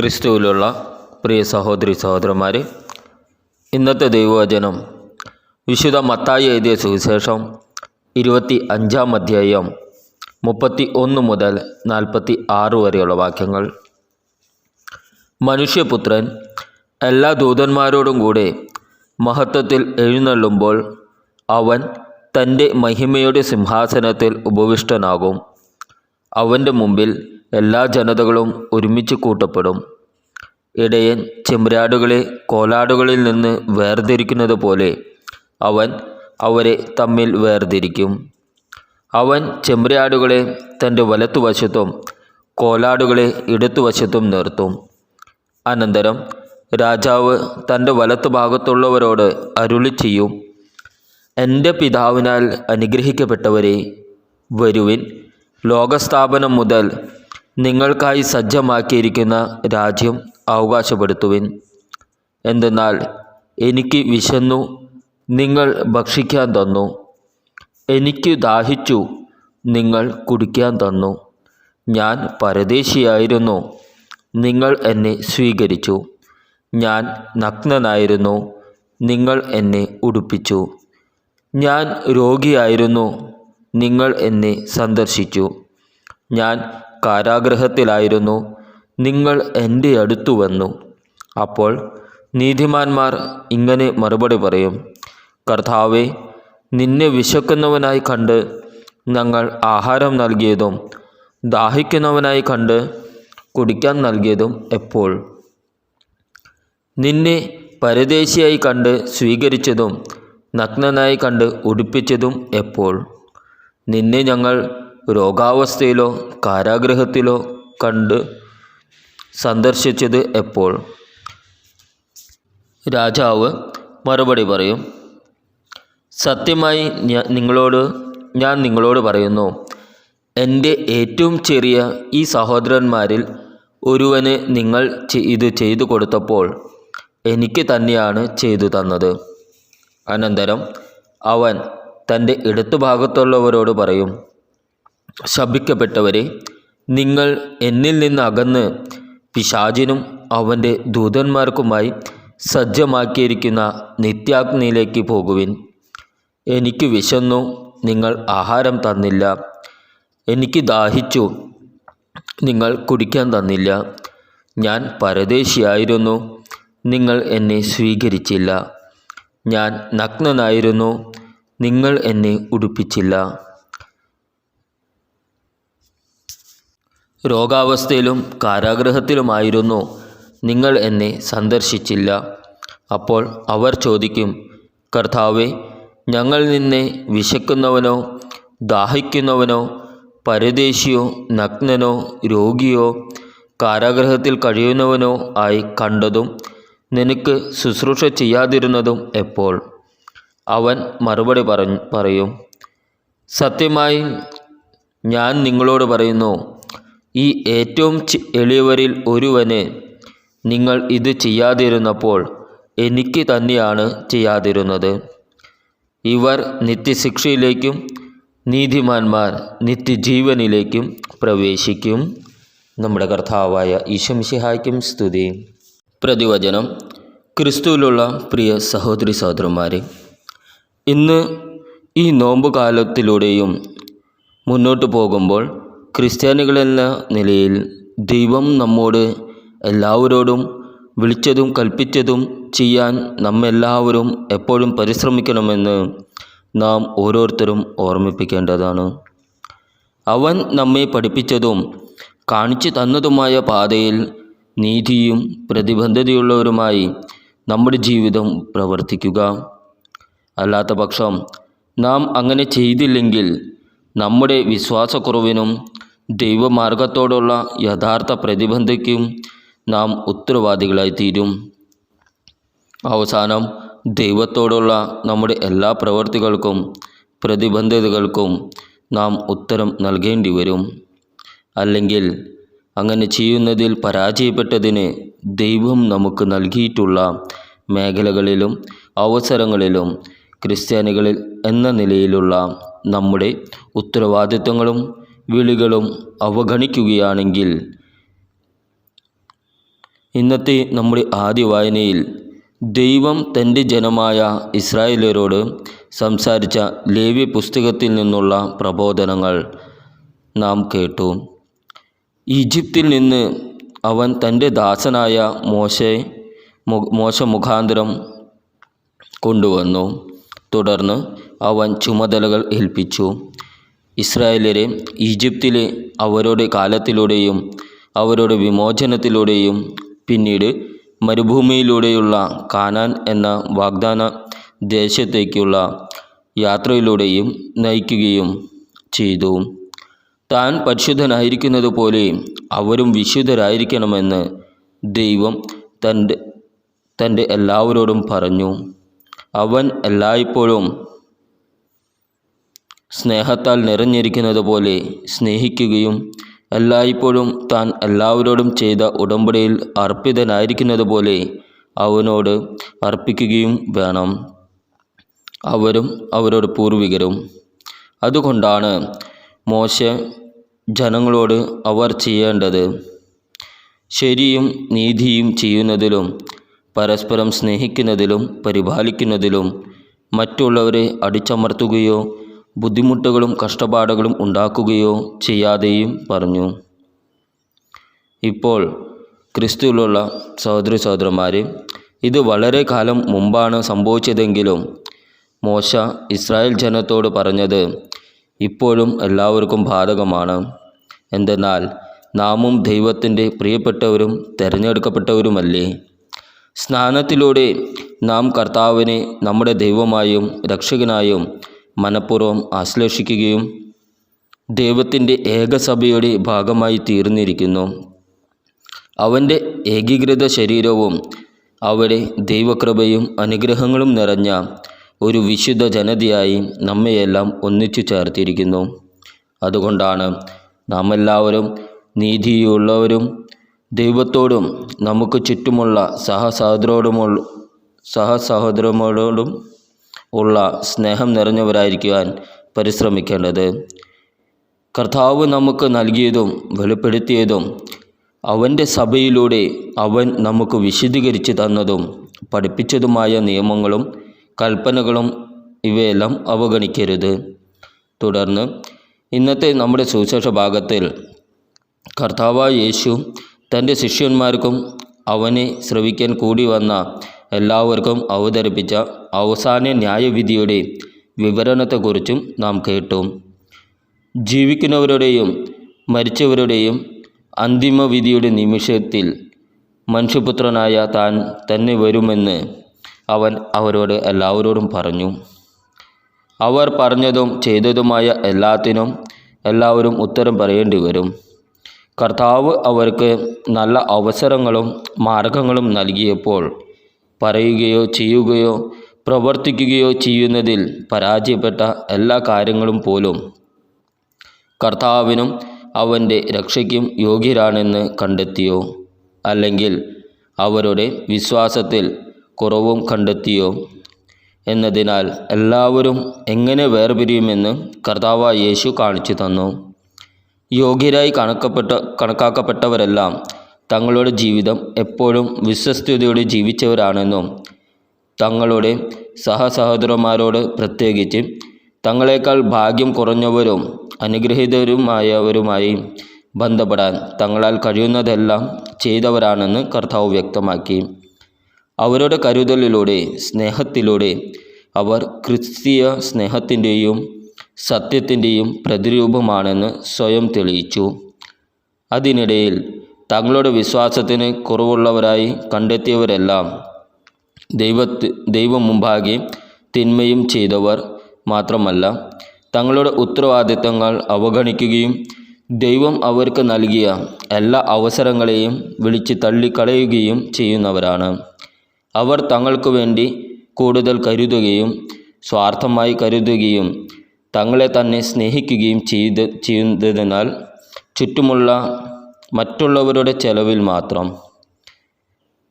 ക്രിസ്തുവിലുള്ള പ്രിയ സഹോദരി സഹോദരന്മാരെ ഇന്നത്തെ ദൈവവചനം വിശുദ്ധ മത്തായി എഴുതിയ സുവിശേഷം ഇരുപത്തി അഞ്ചാം അധ്യായം മുപ്പത്തി ഒന്ന് മുതൽ നാൽപ്പത്തി ആറ് വരെയുള്ള വാക്യങ്ങൾ. മനുഷ്യപുത്രൻ എല്ലാ ദൂതന്മാരോടും കൂടെ മഹത്വത്തിൽ എഴുന്നള്ളുമ്പോൾ അവൻ തന്റെ മഹിമയുടെ സിംഹാസനത്തിൽ ഉപവിഷ്ടനാകും. അവന്റെ മുമ്പിൽ എല്ലാ ജനതകളും ഒരുമിച്ച് കൂട്ടപ്പെടും. ഇടയൻ ചെമ്പരാടുകളെ കോലാടുകളിൽ നിന്ന് വേർതിരിക്കുന്നത് പോലെ അവൻ അവരെ തമ്മിൽ വേർതിരിക്കും. അവൻ ചെമ്പരാടുകളെ തന്റെ വലത്തുവശത്തും കോലാടുകളെ ഇടത്തുവശത്തും നിർത്തും. അനന്തരം രാജാവ് തന്റെ വലത്തു ഭാഗത്തുള്ളവരോട് അരുളി ചെയ്യും എന്റെ പിതാവിനാൽ അനുഗ്രഹിക്കപ്പെട്ടവരെ വരുവിൻ ലോകസ്ഥാപനം മുതൽ നിങ്ങൾക്കായി സജ്ജമാക്കിയിരിക്കുന്ന രാജ്യം അവകാശപ്പെടുത്തുവിൻ. എന്തെന്നാൽ എനിക്ക് വിശന്നു നിങ്ങൾ ഭക്ഷിക്കാൻ തന്നു. എനിക്ക് ദാഹിച്ചു നിങ്ങൾ കുടിക്കാൻ തന്നു. ഞാൻ പരദേശിയായിരുന്നു നിങ്ങൾ എന്നെ സ്വീകരിച്ചു. ഞാൻ നഗ്നനായിരുന്നു നിങ്ങൾ എന്നെ ഉടുപ്പിച്ചു. ഞാൻ രോഗിയായിരുന്നു നിങ്ങൾ എന്നെ സന്ദർശിച്ചു. ഞാൻ കാരാഗൃഹത്തിലായിരുന്നു നിങ്ങൾ എന്റെ അടുത്തു വന്നു. അപ്പോൾ നീതിമാന്മാർ ഇങ്ങനെ മറുപടി പറയും. കർത്താവെ നിന്നെ വിശക്കുന്നവനായി കണ്ട് ഞങ്ങൾ ആഹാരം നൽകിയതും ദാഹിക്കുന്നവനായി കണ്ട് കുടിക്കാൻ നൽകിയതും എപ്പോൾ? നിന്നെ പരദേശിയായി കണ്ട് സ്വീകരിച്ചതും നഗ്നനായി കണ്ട് ഉടുപ്പിച്ചതും എപ്പോൾ? നിന്നെ ഞങ്ങൾ രോഗാവസ്ഥയിലോ കാരാഗൃഹത്തിലോ കണ്ട് സന്ദർശിച്ചത് എപ്പോൾ? രാജാവ് മറുപടി പറയും സത്യമായി നിങ്ങളോട് ഞാൻ നിങ്ങളോട് പറയുന്നു. എന്റെ ഏറ്റവും ചെറിയ ഈ സഹോദരന്മാരിൽ ഒരുവന് നിങ്ങൾ ഇത് ചെയ്തു കൊടുത്തപ്പോൾ എനിക്ക് തന്നെയാണ് ചെയ്തു തന്നത്. അനന്തരം അവൻ തന്റെ ഇടത്തുഭാഗത്തുള്ളവരോട് പറയും ശപിക്കപ്പെട്ടവരെ നിങ്ങൾ എന്നിൽ നിന്ന് അകന്ന് പിശാചിനും അവന്റെ ദൂതന്മാർക്കുമായി സജ്ജമാക്കിയിരിക്കുന്ന നിത്യാഗ്നിയിലേക്ക് പോകുവിൻ. എനിക്ക് വിശന്നു നിങ്ങൾ ആഹാരം തന്നില്ല. എനിക്ക് ദാഹിച്ചു നിങ്ങൾ കുടിക്കാൻ തന്നില്ല. ഞാൻ പരദേശിയായിരുന്നു നിങ്ങൾ എന്നെ സ്വീകരിച്ചില്ല. ഞാൻ നഗ്നനായിരുന്നു നിങ്ങൾ എന്നെ ഉടുപ്പിച്ചില്ല. രോഗാവസ്ഥയിലും കാരാഗൃഹത്തിലുമായിരുന്നു നിങ്ങൾ എന്നെ സന്ദർശിച്ചില്ല. അപ്പോൾ അവർ ചോദിക്കും കർത്താവെ ഞങ്ങൾ നിന്നെ വിശക്കുന്നവനോ ദാഹിക്കുന്നവനോ പരദേശിയോ നഗ്നനോ രോഗിയോ കാരാഗ്രഹത്തിൽ കഴിയുന്നവനോ ആയി കണ്ടതും നിനക്ക് ശുശ്രൂഷ ചെയ്യാതിരുന്നതും എപ്പോൾ? അവൻ മറുപടി പറയും സത്യമായി ഞാൻ നിങ്ങളോട് പറയുന്നു ഈ ഏറ്റവും എളിയവരിൽ ഒരുവന് നിങ്ങൾ ഇത് ചെയ്യാതിരുന്നപ്പോൾ എനിക്ക് തന്നെയാണ് ചെയ്യാതിരുന്നത്. ഇവർ നിത്യശിക്ഷയിലേക്കും നീതിമാന്മാർ നിത്യജീവനിലേക്കും പ്രവേശിക്കും. നമ്മുടെ കർത്താവായ ഈശംഷിഹായ്ക്കും സ്തുതി. പ്രതിവചനം ക്രിസ്തുവിലുള്ള പ്രിയ സഹോദരി സഹോദരന്മാരെ ഇന്ന് ഈ നോമ്പുകാലത്തിലൂടെയും മുന്നോട്ട് പോകുമ്പോൾ ക്രിസ്ത്യാനികളെന്ന നിലയിൽ ദൈവം നമ്മോട് എല്ലാവരോടും വിളിച്ചതും കൽപ്പിച്ചതും ചെയ്യാൻ നമ്മെല്ലാവരും എപ്പോഴും പരിശ്രമിക്കണമെന്ന് നാം ഓരോരുത്തരും ഓർമ്മിപ്പിക്കേണ്ടതാണ്. അവൻ നമ്മെ പഠിപ്പിച്ചതും കാണിച്ചു തന്നതുമായ പാതയിൽ നീതിയും പ്രതിബദ്ധതയുള്ളവരുമായി നമ്മുടെ ജീവിതം പ്രവർത്തിക്കുക. അല്ലാത്ത പക്ഷം നാം അങ്ങനെ ചെയ്തില്ലെങ്കിൽ നമ്മുടെ വിശ്വാസക്കുറവിനും ദൈവമാർഗത്തോടുള്ള യഥാർത്ഥ പ്രതിബന്ധയ്ക്കും നാം ഉത്തരവാദികളായി തീരും. അവസാനം ദൈവത്തോടുള്ള നമ്മുടെ എല്ലാ പ്രവൃത്തികൾക്കും പ്രതിബന്ധതകൾക്കും നാം ഉത്തരം നൽകേണ്ടി വരും. അല്ലെങ്കിൽ അങ്ങനെ ചെയ്യുന്നതിൽ പരാജയപ്പെട്ടതിന് ദൈവം നമുക്ക് നൽകിയിട്ടുള്ള മേഖലകളിലും അവസരങ്ങളിലും ക്രിസ്ത്യാനികളിൽ എന്ന നിലയിലുള്ള നമ്മുടെ ഉത്തരവാദിത്വങ്ങളും വിളികളും അവഗണിക്കുകയാണെങ്കിൽ ഇന്നത്തെ നമ്മുടെ ആദ്യ വായനയിൽ ദൈവം തന്റെ ജനമായ ഇസ്രായേലരോട് സംസാരിച്ച ലേവ്യ പുസ്തകത്തിൽ നിന്നുള്ള പ്രബോധനങ്ങൾ നാം കേട്ടു. ഈജിപ്തിൽ നിന്ന് അവൻ തന്റെ ദാസനായ മോശെ മോശ മുഖാന്തരം കൊണ്ടുവന്നു. തുടർന്ന് അവൻ ചുമതലകൾ ഏൽപ്പിച്ചു. ഇസ്രായേലരെ ഈജിപ്തിലെ അവരുടെ കാലത്തിലൂടെയും അവരുടെ വിമോചനത്തിലൂടെയും പിന്നീട് മരുഭൂമിയിലൂടെയുള്ള കാനാൻ എന്ന വാഗ്ദാന ദേശത്തേക്കുള്ള യാത്രയിലൂടെയും നയിക്കുകയും ചെയ്തു. താൻ പരിശുദ്ധനായിരിക്കുന്നത് പോലെ അവരും വിശുദ്ധരായിരിക്കണമെന്ന് ദൈവം തന്റെ തന്റെ എല്ലാവരോടും പറഞ്ഞു. അവൻ എല്ലായ്പ്പോഴും സ്നേഹത്താൽ നിറഞ്ഞിരിക്കുന്നത് പോലെ സ്നേഹിക്കുകയും എല്ലായ്പ്പോഴും താൻ എല്ലാവരോടും ചെയ്ത ഉടമ്പടിയിൽ അർപ്പിതനായിരിക്കുന്നത് പോലെ അവനോട് അർപ്പിക്കുകയും വേണം. അവരും അവരുടെ പൂർവികരും. അതുകൊണ്ടാണ് മോശ ജനങ്ങളോട് അവർ ചെയ്യേണ്ടത്. ശരിയും നീതിയും ചെയ്യുന്നതിലും പരസ്പരം സ്നേഹിക്കുന്നതിലും പരിപാലിക്കുന്നതിലും മറ്റുള്ളവരെ അടിച്ചമർത്തുകയോ ബുദ്ധിമുട്ടുകളും കഷ്ടപ്പാടുകളും ഉണ്ടാക്കുകയോ ചെയ്യാതെയും പറഞ്ഞു. ഇപ്പോൾ ക്രിസ്തുവിലുള്ള സഹോദര സഹോദരന്മാരെ ഇത് വളരെ കാലം മുമ്പാണ് സംഭവിച്ചതെങ്കിലും മോശ ഇസ്രായേൽ ജനത്തോട് പറഞ്ഞത് ഇപ്പോഴും എല്ലാവർക്കും ബാധകമാണ്. എന്തെന്നാൽ നാമും ദൈവത്തിന്റെ പ്രിയപ്പെട്ടവരും തിരഞ്ഞെടുക്കപ്പെട്ടവരുമല്ലേ? സ്നാനത്തിലൂടെ നാം കർത്താവിനെ നമ്മുടെ ദൈവമായും രക്ഷകനായും മനഃപൂർവം ആശ്ലേഷിക്കുകയും ദൈവത്തിന്റെ ഏകസഭയുടെ ഭാഗമായി തീർന്നിരിക്കുന്നു. അവന്റെ ഏകീകൃത ശരീരവും അവിടെ ദൈവകൃപയും അനുഗ്രഹങ്ങളും നിറഞ്ഞ ഒരു വിശുദ്ധ ജനതയായി നമ്മയെല്ലാം ഒന്നിച്ചു ചേർത്തിരിക്കുന്നു. അതുകൊണ്ടാണ് നാം എല്ലാവരും നീതിയുള്ളവരും ദൈവത്തോടും നമുക്ക് ചുറ്റുമുള്ള സഹസഹോദരോടുമുള്ള സഹസഹോദരങ്ങളോടും ഉള്ള സ്നേഹം നിറഞ്ഞവരായിരിക്കുവാൻ പരിശ്രമിക്കേണ്ടത്. കർത്താവ് നമുക്ക് നൽകിയതും വെളിപ്പെടുത്തിയതും അവന്റെ സഭയിലൂടെ അവൻ നമുക്ക് വിശദീകരിച്ചു തന്നതും പഠിപ്പിച്ചതുമായ നിയമങ്ങളും കൽപ്പനകളും ഇവയെല്ലാം അവഗണിക്കരുത്. തുടർന്ന് ഇന്നത്തെ നമ്മുടെ സുവിശേഷ ഭാഗത്തിൽ കർത്താവായ യേശു തന്റെ ശിഷ്യന്മാർക്കും അവനെ ശ്രവിക്കാൻ കൂടി വന്ന എല്ലാവർക്കും അവതരിപ്പിച്ച അവസാന ന്യായവിധിയുടെ വിവരണത്തെക്കുറിച്ചും നാം കേട്ടു. ജീവിക്കുന്നവരുടെയും മരിച്ചവരുടെയും അന്തിമ വിധിയുടെ നിമിഷത്തിൽ മനുഷ്യപുത്രനായ താൻ തന്നെ വരുമെന്ന് അവൻ അവരോട് എല്ലാവരോടും പറഞ്ഞു. അവർ പറഞ്ഞതും ചെയ്തതുമായ എല്ലാത്തിനും എല്ലാവരും ഉത്തരം പറയേണ്ടി വരും. കർത്താവ് അവർക്ക് നല്ല അവസരങ്ങളും മാർഗങ്ങളും നൽകിയപ്പോൾ പറയുകയോ ചെയ്യുകയോ പ്രവർത്തിക്കുകയോ ചെയ്യുന്നതിൽ പരാജയപ്പെട്ട എല്ലാ കാര്യങ്ങളും പോലും കർത്താവിനും അവന്റെ രക്ഷയ്ക്കും യോഗ്യരാണെന്ന് കണ്ടെത്തിയോ? അല്ലെങ്കിൽ അവരുടെ വിശ്വാസത്തിൽ കുറവും കണ്ടെത്തിയോ? എന്നതിനാൽ എല്ലാവരും എങ്ങനെ വേർപിരിയുമെന്ന് കർത്താവ് യേശു കാണിച്ചു തന്നു. യോഗ്യരായി കണക്കപ്പെട്ട കണക്കാക്കപ്പെട്ടവരെല്ലാം തങ്ങളുടെ ജീവിതം എപ്പോഴും വിശ്വസ്തയോടെ ജീവിച്ചവരാണെന്നും തങ്ങളുടെ സഹസഹോദരന്മാരോട് പ്രത്യേകിച്ച് തങ്ങളെക്കാൾ ഭാഗ്യം കുറഞ്ഞവരും അനുഗ്രഹീതരുമായവരുമായി ബന്ധപ്പെടാൻ തങ്ങളാൽ കഴിയുന്നതെല്ലാം ചെയ്തവരാണെന്ന് കർത്താവ് വ്യക്തമാക്കി. അവരുടെ കരുതലിലൂടെ സ്നേഹത്തിലൂടെ അവർ ക്രിസ്തീയ സ്നേഹത്തിന്റെയും സത്യത്തിന്റെയും പ്രതിരൂപമാണെന്ന് സ്വയം തെളിയിച്ചു. അതിനിടയിൽ തങ്ങളുടെ വിശ്വാസത്തിന് കുറവുള്ളവരായി കണ്ടെത്തിയവരെല്ലാം ദൈവത്ത് ദൈവം മുമ്പാകെ തിന്മയും ചെയ്തവർ മാത്രമല്ല തങ്ങളുടെ ഉത്തരവാദിത്തങ്ങൾ അവഗണിക്കുകയും ദൈവം അവർക്ക് നൽകിയ എല്ലാ അവസരങ്ങളെയും വിളിച്ച് തള്ളിക്കളയുകയും ചെയ്യുന്നവരാണ്. അവർ തങ്ങൾക്ക് വേണ്ടി കൂടുതൽ കരുതുകയും സ്വാർത്ഥമായി കരുതുകയും തങ്ങളെ തന്നെ സ്നേഹിക്കുകയും ചെയ്ത് ചെയ്യുന്നതിനാൽ ചുറ്റുമുള്ള മറ്റുള്ളവരുടെ ചെലവിൽ മാത്രം.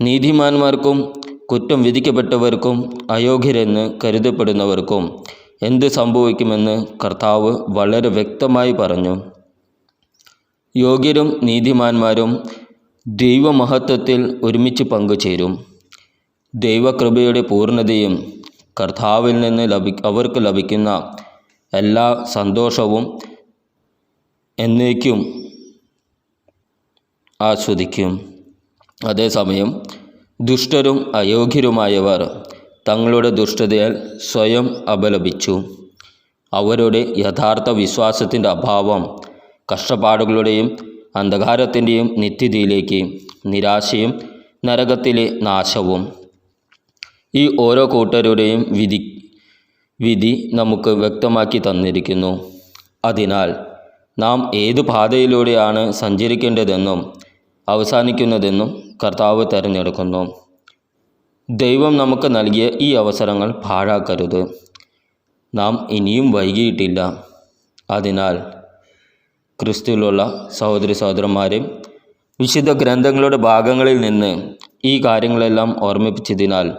നീതിമാന്മാർക്കും കുറ്റം വിധിക്കപ്പെട്ടവർക്കും അയോഗ്യരെന്ന് കരുതപ്പെടുന്നവർക്കും എന്ത് സംഭവിക്കുമെന്ന് കർത്താവ് വളരെ വ്യക്തമായി പറഞ്ഞു. യോഗ്യരും നീതിമാന്മാരും ദൈവമഹത്വത്തിൽ ഒരുമിച്ച് പങ്കുചേരും. ദൈവകൃപയുടെ പൂർണതയും കർത്താവിൽ നിന്ന് ലഭി അവർക്ക് ലഭിക്കുന്ന എല്ലാ സന്തോഷവും എന്നേക്കും ആസ്വദിക്കും. അതേസമയം ദുഷ്ടരും അയോഗ്യരുമായവർ തങ്ങളുടെ ദുഷ്ടതയാൽ സ്വയം അപലപിച്ചു. അവരുടെ യഥാർത്ഥ വിശ്വാസത്തിന്റെ അഭാവം കഷ്ടപ്പാടുകളുടെയും അന്ധകാരത്തിന്റെയും നിത്യതയിലേക്ക് നിരാശയും നരകത്തിലെ നാശവും. ഈ ഓരോ കൂട്ടരുടെയും വിധി വിധി നമുക്ക് വ്യക്തമാക്കി തന്നിരിക്കുന്നു. അതിനാൽ നാം ഏത് പാതയിലൂടെയാണ് സഞ്ചരിക്കേണ്ടതെന്നും അവസാനിക്കുന്നതെന്നും കർത്താവ് തിരഞ്ഞെടുക്കുന്നു. ദൈവം നമുക്ക് നൽകിയ ഈ അവസരങ്ങൾ പാഴാക്കരുത്. നാം ഇനിയും വൈകിയിട്ടില്ല. അതിനാൽ ക്രിസ്തുവിലുള്ള സഹോദരി സഹോദരന്മാരെ വിശുദ്ധ ഗ്രന്ഥങ്ങളുടെ ഭാഗങ്ങളിൽ നിന്ന് ഈ കാര്യങ്ങളെല്ലാം ഓർമ്മിപ്പിച്ചതിനാൽ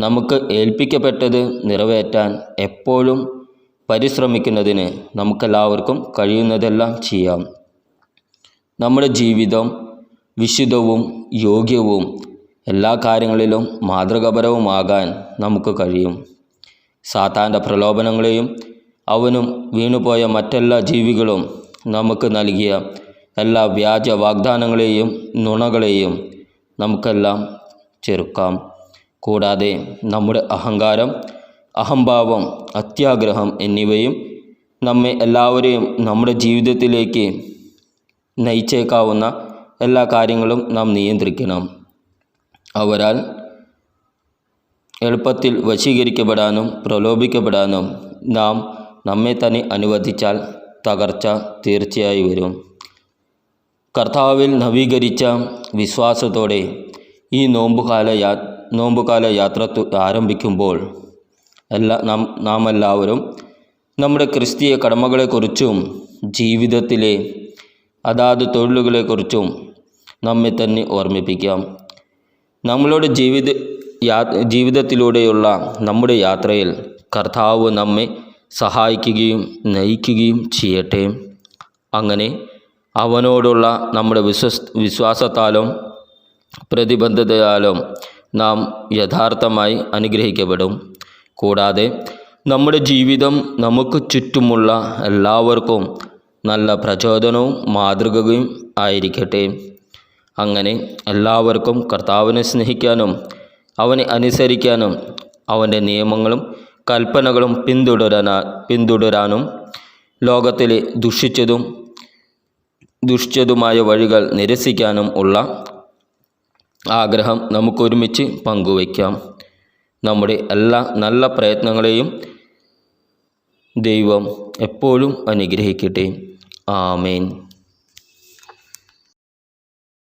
നമുക്ക് ഏൽപ്പിക്കപ്പെട്ടത് നിറവേറ്റാൻ എപ്പോഴും പരിശ്രമിക്കുന്നതിന് നമുക്കെല്ലാവർക്കും കഴിയുന്നതെല്ലാം ചെയ്യാം. നമ്മുടെ ജീവിതം വിശുദ്ധവും യോഗ്യവും എല്ലാ കാര്യങ്ങളിലും മാതൃകപരവുമാകാൻ നമുക്ക് കഴിയും. സാത്താന്റെ പ്രലോഭനങ്ങളെയും അവനും വീണുപോയ മറ്റെല്ലാ ജീവികളും നമുക്ക് നൽകിയ എല്ലാ വ്യാജ വാഗ്ദാനങ്ങളെയും നുണകളെയും നമുക്കെല്ലാം ചെറുക്കാം. കൂടാതെ നമ്മുടെ അഹങ്കാരം അഹംഭാവം അത്യാഗ്രഹം എന്നിവയും നമ്മെ എല്ലാവരെയും നമ്മുടെ ജീവിതത്തിലേക്ക് നയിച്ചേക്കാവുന്ന എല്ലാ കാര്യങ്ങളും നാം നിയന്ത്രിക്കണം. അവരാൽ എളുപ്പത്തിൽ വശീകരിക്കപ്പെടാനും പ്രലോഭിക്കപ്പെടാനും നാം നമ്മെ തന്നെ അനുവദിച്ചാൽ തകർച്ച തീർച്ചയായി വരും. കർത്താവിൽ നവീകരിച്ച വിശ്വാസത്തോടെ ഈ നോമ്പുകാല യാ നോമ്പുകാല യാത്ര ആരംഭിക്കുമ്പോൾ എല്ലാ നാം നാം എല്ലാവരും നമ്മുടെ ക്രിസ്തീയ കടമകളെക്കുറിച്ചും ജീവിതത്തിലെ അതാത് തൊഴിലുകളെക്കുറിച്ചും നമ്മെ തന്നെ ഓർമ്മിപ്പിക്കാം. നമ്മളുടെ ജീവിത ജീവിതത്തിലൂടെയുള്ള നമ്മുടെ യാത്രയിൽ കർത്താവ് നമ്മെ സഹായിക്കുകയും നയിക്കുകയും ചെയ്യട്ടെ. അങ്ങനെ അവനോടുള്ള നമ്മുടെ വിശ്വസ് വിശ്വാസത്താലും പ്രതിബദ്ധതയാലും നാം യഥാർത്ഥമായി അനുഗ്രഹിക്കപ്പെടും. കൂടാതെ നമ്മുടെ ജീവിതം നമുക്ക് ചുറ്റുമുള്ള എല്ലാവർക്കും നല്ല പ്രചോദനവും മാതൃകയും ആയിരിക്കട്ടെ. അങ്ങനെ എല്ലാവർക്കും കർത്താവിനെ സ്നേഹിക്കാനും അവനെ അനുസരിക്കാനും അവന്റെ നിയമങ്ങളും കൽപ്പനകളും പിന്തുടരാനാ പിന്തുടരാനും ലോകത്തിലെ ദുഷിച്ചതും ദുഷിച്ചതുമായ വഴികൾ നിരസിക്കാനും ഉള്ള ആഗ്രഹം നമുക്കൊരുമിച്ച് പങ്കുവയ്ക്കാം. നമ്മുടെ എല്ലാ നല്ല പ്രയത്നങ്ങളെയും ദൈവം എപ്പോഴും അനുഗ്രഹിക്കട്ടെ. ആമേൻ.